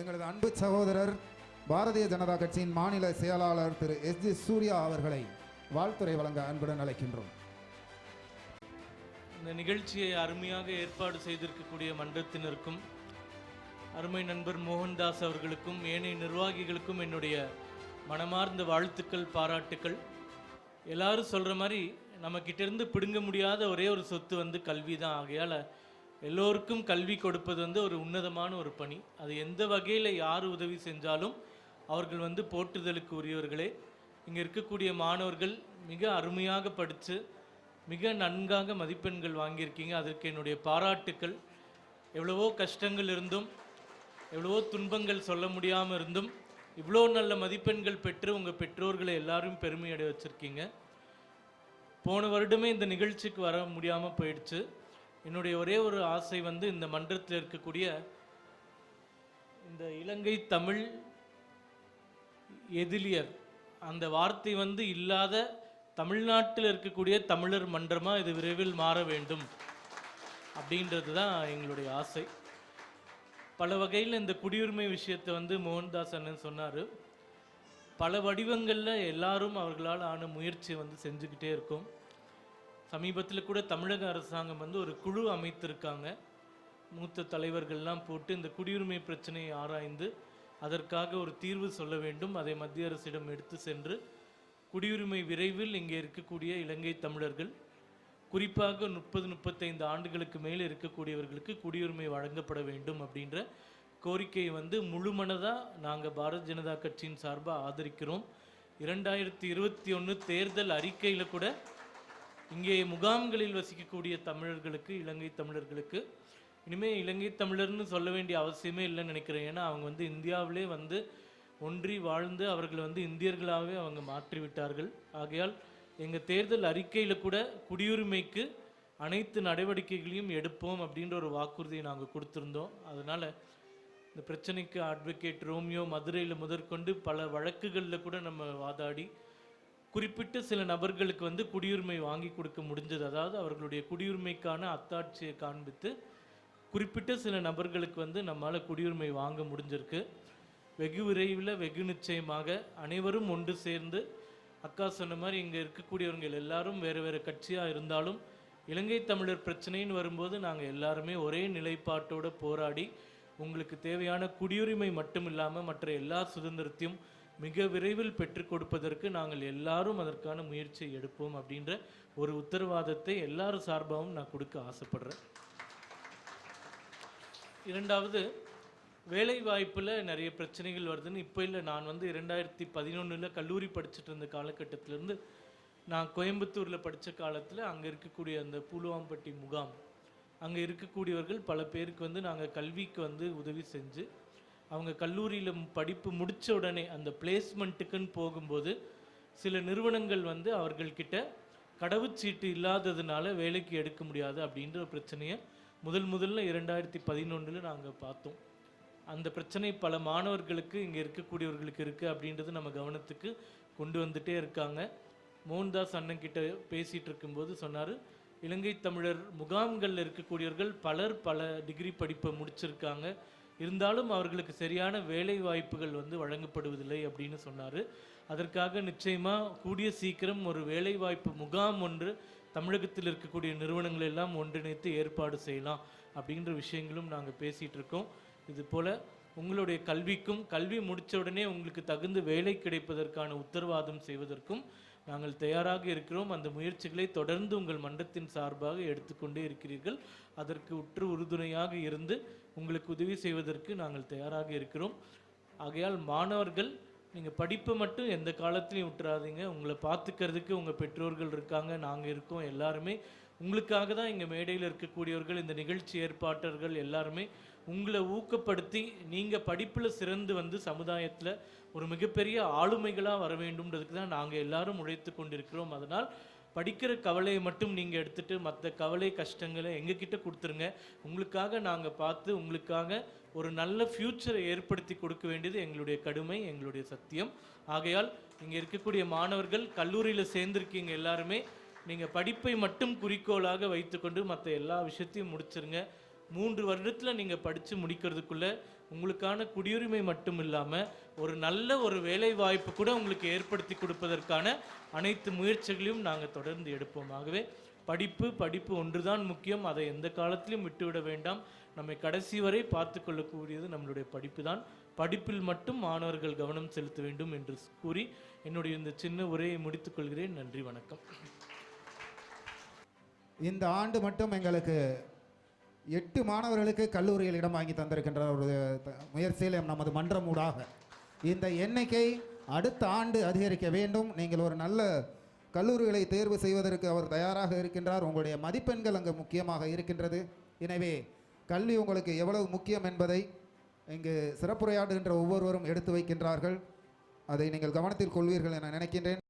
எங்களது அன்பு சகோதரர் பாரதிய ஜனதா கட்சியின் மாநில செயலாளர் திரு எஸ் ஜி சூர்யா அவர்களை வாழ்த்துறை வழங்க அன்புடன் அழைக்கின்றோம். இந்த நிகழ்ச்சியை அருமையாக ஏற்பாடு செய்திருக்கக்கூடிய மன்றத்தினருக்கும் அருமை நண்பர் மோகன்தாஸ் அவர்களுக்கும் ஏனைய நிர்வாகிகளுக்கும் என்னுடைய மனமார்ந்த வாழ்த்துக்கள் பாராட்டுக்கள். எல்லாரும் சொல்கிற மாதிரி நம்மக்கிட்டேருந்து பிடுங்க முடியாத ஒரே ஒரு சொத்து வந்து கல்வி தான் ஆகையால் எல்லோருக்கும் கல்வி கொடுப்பது வந்து ஒரு உன்னதமான ஒரு பணி. அது எந்த வகையில் யார் உதவி செஞ்சாலும் அவர்கள் வந்து போற்றுதலுக்கு உரியவர்களே. இங்கே இருக்கக்கூடிய மாணவர்கள் மிக அருமையாக படித்து மிக நன்காக மதிப்பெண்கள் வாங்கியிருக்கீங்க. அதற்கு என்னுடைய பாராட்டுக்கள். எவ்வளவோ கஷ்டங்கள் இருந்தும் எவ்வளவோ துன்பங்கள் சொல்ல முடியாமல் இருந்தும் இவ்வளோ நல்ல மதிப்பெண்கள் பெற்று உங்கள் பெற்றோர்களை எல்லாரும் பெருமையடைய வச்சுருக்கீங்க. போன வருடமே இந்த நிகழ்ச்சிக்கு வர முடியாமல் போயிடுச்சு. என்னுடைய ஒரே ஒரு ஆசை வந்து இந்த மன்றத்தில் இருக்கக்கூடிய இந்த இலங்கை தமிழ் எதிலியர். அந்த வார்த்தை வந்து இல்லாத தமிழ்நாட்டில் இருக்கக்கூடிய தமிழர் மன்றமாக இது விரைவில் மாற வேண்டும் அப்படின்றது தான் எங்களுடைய ஆசை. பல வகையில் இந்த குடியுரிமை விஷயத்தை வந்து மோகன்தாஸ் அண்ணன் சொன்னார். பல வடிவங்களில் எல்லாரும் அவர்களால் ஆன முயற்சி வந்து செஞ்சுக்கிட்டே இருக்கும். சமீபத்தில் கூட தமிழக அரசாங்கம் வந்து ஒரு குழு அமைத்திருக்காங்க. மூத்த தலைவர்கள்லாம் போட்டு இந்த குடியுரிமை பிரச்சனையை ஆராய்ந்து அதற்காக ஒரு தீர்வு சொல்ல வேண்டும். அதை மத்திய அரசிடம் எடுத்து சென்று குடியுரிமை விரைவில் இங்கே இருக்கக்கூடிய இலங்கை தமிழர்கள் குறிப்பாக முப்பது முப்பத்தைந்து ஆண்டுகளுக்கு மேல் இருக்கக்கூடியவர்களுக்கு குடியுரிமை வழங்கப்பட வேண்டும் அப்படின்ற கோரிக்கையை வந்து முழுமனதாக நாங்கள் பாரத் ஜனதா கட்சியின் சார்பாக ஆதரிக்கிறோம். இரண்டாயிரத்தி இருபத்தி ஒன்று தேர்தல் அறிக்கையில் கூட இங்கே முகாம்களில் வசிக்கக்கூடிய தமிழர்களுக்கு இலங்கை தமிழர்களுக்கு இனிமே இலங்கை தமிழர்னு சொல்ல வேண்டிய அவசியமே இல்லைன்னு நினைக்கிறேன். ஏன்னா அவங்க வந்து இந்தியாவிலே வந்து ஒன்றி வாழ்ந்து அவர்கள் வந்து இந்தியர்களாகவே அவங்க மாற்றி விட்டார்கள் ஆகையால் எங்கள் தேர்தல் அறிக்கையில் கூட குடியுரிமைக்கு அனைத்து நடவடிக்கைகளையும் எடுப்போம் அப்படின்ற ஒரு வாக்குறுதியை நாங்கள் கொடுத்துருந்தோம். அதனால் இந்த பிரச்சனைக்கு அட்வொகேட் ரோமியோ மதுரையில் முதற்கொண்டு பல வழக்குகளில் கூட நம்ம வாதாடி குறிப்பிட்ட சில நபர்களுக்கு வந்து குடியுரிமை வாங்கி கொடுக்க முடிஞ்சது. அதாவது அவர்களுடைய குடியுரிமைக்கான அத்தாட்சியை காண்பித்து குறிப்பிட்ட சில நபர்களுக்கு வந்து நம்மால் குடியுரிமை வாங்க முடிஞ்சிருக்கு. வெகு விரைவில் வெகு நிச்சயமாக அனைவரும் ஒன்று சேர்ந்து அக்கா சொன்ன மாதிரி இங்கே இருக்கக்கூடியவங்க எல்லாரும் வேறு வேறு கட்சியாக இருந்தாலும் இலங்கை தமிழர் பிரச்சனைன்னு வரும்போது நாங்கள் எல்லாருமே ஒரே நிலைப்பாட்டோடு போராடி உங்களுக்கு தேவையான குடியுரிமை மட்டும் இல்லாமல் மற்ற எல்லா சுதந்திரத்தையும் மிக விரைவில் பெற்றுக் கொடுப்பதற்கு நாங்கள் எல்லாரும் அதற்கான முயற்சியை எடுப்போம் அப்படின்ற ஒரு உத்தரவாதத்தை எல்லாரும் சார்பாகவும் நான் கொடுக்க ஆசைப்படுறேன். இரண்டாவது வேலை வாய்ப்பில் நிறைய பிரச்சனைகள் வருதுன்னு இப்போ இல்லை. நான் வந்து இரண்டாயிரத்தி பதினொன்றில் கல்லூரி படிச்சுட்டு இருந்த காலகட்டத்திலேருந்து நான் கோயம்புத்தூரில் படித்த காலத்தில் அங்கே இருக்கக்கூடிய அந்த பூலுவாம்பட்டி முகாம் அங்கே இருக்கக்கூடியவர்கள் பல பேருக்கு வந்து நாங்கள் கல்விக்கு வந்து உதவி செஞ்சு அவங்க கல்லூரியில் படிப்பு முடித்த உடனே அந்த பிளேஸ்மெண்ட்டுக்குன்னு போகும்போது சில நிறுவனங்கள் வந்து அவர்கள்கிட்ட கடவுச்சீட்டு இல்லாததுனால வேலைக்கு எடுக்க முடியாது அப்படின்ற ஒரு பிரச்சனையை முதல் முதல்ல இரண்டாயிரத்தி பதினொன்றில் நாங்கள் பார்த்தோம். அந்த பிரச்சனை பல மாணவர்களுக்கு இங்கே இருக்கக்கூடியவர்களுக்கு இருக்குது அப்படின்றது நம்ம கவனத்துக்கு கொண்டு வந்துட்டே இருக்காங்க. மோகன்தாஸ் அண்ணன்கிட்ட பேசிகிட்டு இருக்கும்போது சொன்னார் இலங்கை தமிழர் முகாம்களில் இருக்கக்கூடியவர்கள் பலர் பல டிகிரி படிப்பை முடிச்சிருக்காங்க. இருந்தாலும் அவர்களுக்கு சரியான வேலை வாய்ப்புகள் வந்து வழங்கப்படுவதில்லை அப்படின்னு சொன்னார். அதற்காக நிச்சயமாக கூடிய சீக்கிரம் ஒரு வேலை வாய்ப்பு முகாம் ஒன்று தமிழகத்தில் இருக்கக்கூடிய நிறுவனங்கள் எல்லாம் ஒன்றிணைத்து ஏற்பாடு செய்யலாம் அப்படின்ற விஷயங்களும் நாங்கள் பேசிகிட்டு இருக்கோம். இது போல் உங்களுடைய கல்விக்கும் கல்வி முடித்த உடனே உங்களுக்கு தகுந்த வேலை கிடைப்பதற்கான உத்தரவாதம் செய்வதற்கும் நாங்கள் தயாராக இருக்கிறோம். அந்த முயற்சிகளை தொடர்ந்து உங்கள் மன்றத்தின் சார்பாக எடுத்துக்கொண்டே இருக்கிறீர்கள். அதற்கு உற்று உறுதுணையாக இருந்து உங்களுக்கு உதவி செய்வதற்கு நாங்கள் தயாராக இருக்கிறோம். ஆகையால் மாணவர்கள் நீங்கள் படிப்பை மட்டும் எந்த காலத்துலையும் விட்டுறாதீங்க உங்களை பார்த்துக்கிறதுக்கு உங்கள் பெற்றோர்கள் இருக்காங்க நாங்கள் இருக்கோம் எல்லாருமே. உங்களுக்காக தான் இங்கே மேடையில் இருக்கக்கூடியவர்கள் இந்த நிகழ்ச்சி ஏற்பாட்டர்கள் எல்லாருமே உங்களை ஊக்கப்படுத்தி நீங்கள் படிப்பில் சிறந்து வந்து சமுதாயத்தில் ஒரு மிகப்பெரிய ஆளுமைகளாக வர வேண்டும்ன்றதுக்கு தான் நாங்கள் எல்லாரும் உழைத்து கொண்டிருக்கிறோம். அதனால் படிக்கிற கவலையை மட்டும் நீங்கள் எடுத்துகிட்டு மற்ற கவலை கஷ்டங்களை எங்ககிட்ட கொடுத்துருங்க. உங்களுக்காக நாங்கள் பார்த்து உங்களுக்காக ஒரு நல்ல ஃப்யூச்சரை ஏற்படுத்தி கொடுக்க வேண்டியது எங்களுடைய கடுமை எங்களுடைய சத்தியம். ஆகையால் இங்கே இருக்கக்கூடிய மாணவர்கள் கல்லூரியில் சேர்ந்துருக்கீங்க எல்லாருமே நீங்கள் படிப்பை மட்டும் குறிக்கோளாக வைத்துக்கொண்டு மற்ற எல்லா விஷயத்தையும் முடிச்சிருங்க. மூன்று வருடத்தில் நீங்கள் படித்து முடிக்கிறதுக்குள்ள உங்களுக்கான குடியுரிமை மட்டும் இல்லாமல் ஒரு நல்ல ஒரு வேலை வாய்ப்பு கூட உங்களுக்கு ஏற்படுத்தி கொடுப்பதற்கான அனைத்து முயற்சிகளையும் நாங்கள் தொடர்ந்து எடுப்போம். ஆகவே படிப்பு படிப்பு ஒன்றுதான் முக்கியம். அதை எந்த காலத்திலும் விட்டுவிட வேண்டாம். நம்மை கடைசி வரை பார்த்து கொள்ளக்கூடியது நம்மளுடைய படிப்பு தான் படிப்பில் மட்டும் மாணவர்கள் கவனம் செலுத்த வேண்டும் என்று கூறி என்னுடைய இந்த சின்ன உரையை முடித்துக் கொள்கிறேன். நன்றி வணக்கம். இந்த ஆண்டு மட்டும் எங்களுக்கு எட்டு மாணவர்களுக்கு கல்லூரியில் இடம் வாங்கி தந்திருக்கின்ற ஒரு முயற்சியில் நமது மன்றம் ஊடாக இந்த எண்ணிக்கை அடுத்த ஆண்டு அதிகரிக்க வேண்டும். நீங்கள் ஒரு நல்ல கல்லூரிகளை தேர்வு செய்வதற்கு அவர் தயாராக இருக்கின்றார். உங்களுடைய மதிப்பெண்கள் அங்கு முக்கியமாக இருக்கின்றது. எனவே கல்வி உங்களுக்கு எவ்வளவு முக்கியம் என்பதை இங்கு சிறப்புரையாடுகின்ற ஒவ்வொருவரும் எடுத்து வைக்கின்றார்கள். அதை நீங்கள் கவனத்தில் கொள்வீர்கள் என நினைக்கின்றேன்.